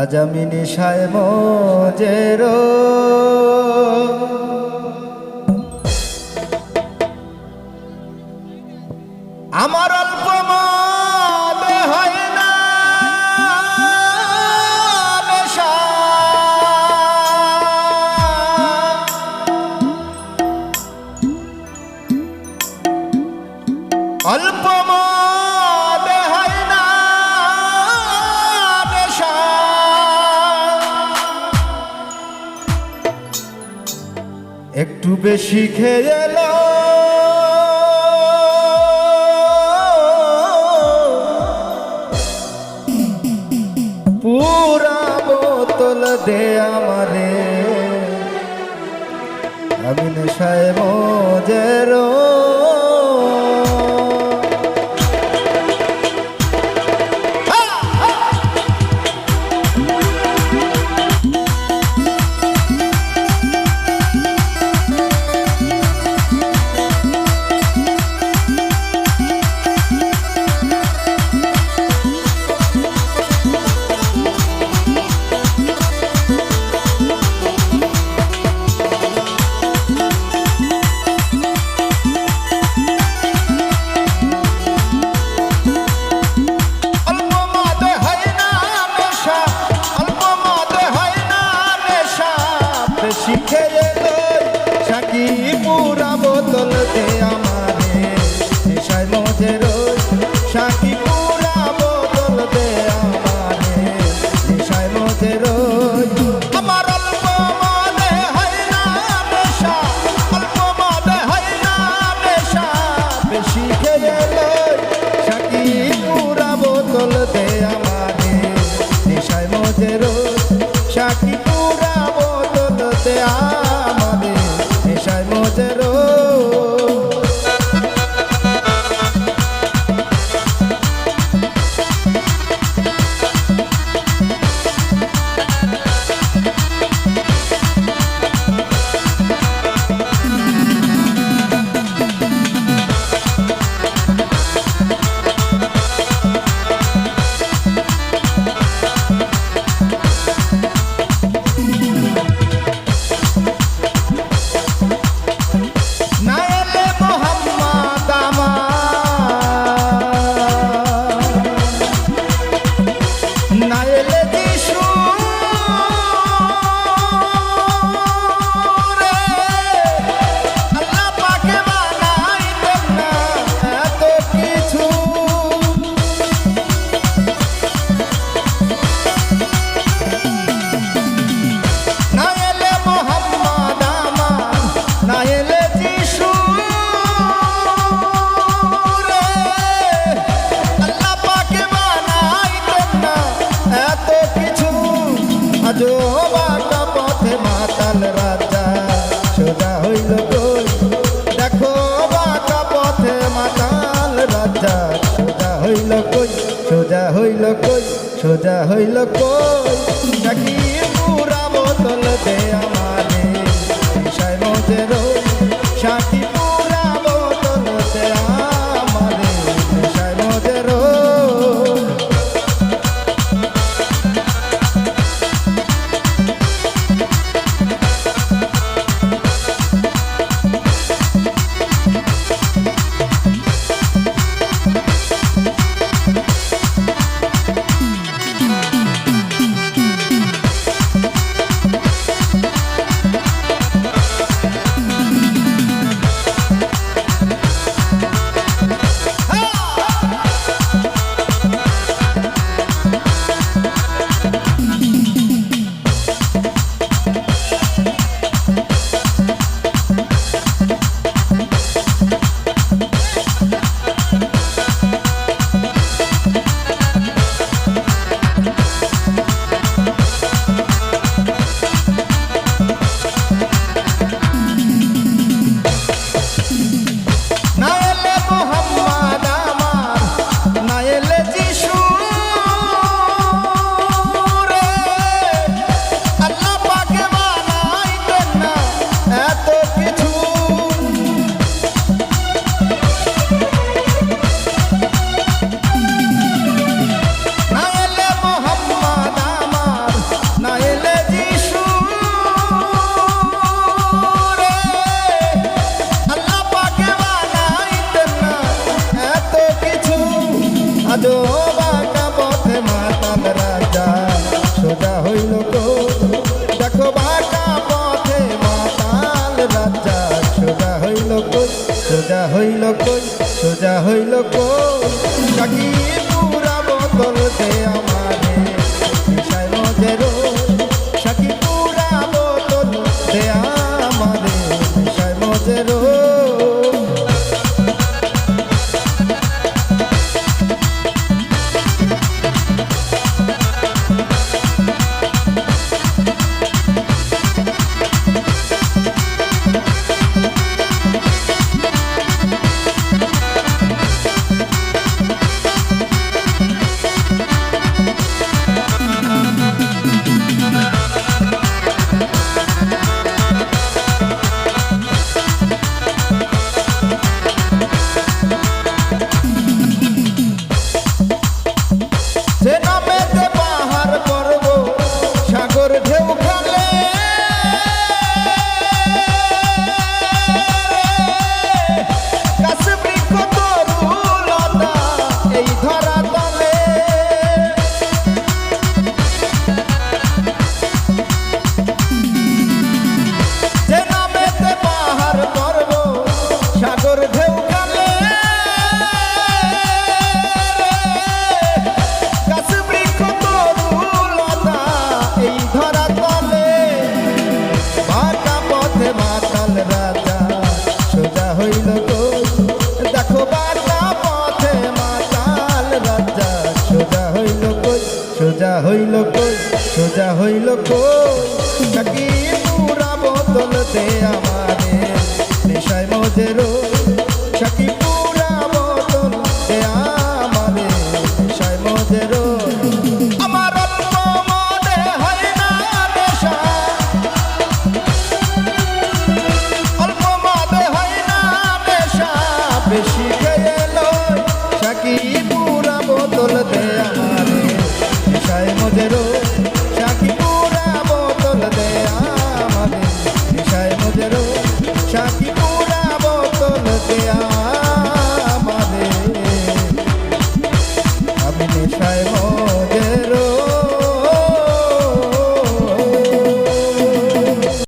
আজ সাহেব জের আমার অল্প হয় অল্প মা একটু বেশি খেয়ে পুরা বোতল দে আমারে। আমি নেশায় हाँ হইল কই? সোজা হইল কই? সোজা হইল কই? নাকি বুড়া বদলতে আমারে? সাইমতেরও সাথী সোজা হইল কই? সোজা হইল কই? সাকি পুরা বদল দে আমারে সাকি পুরা বদল দে আমারে মজে হইল নাকি পুরা বোতল দে আমারে নেশায় মজে রো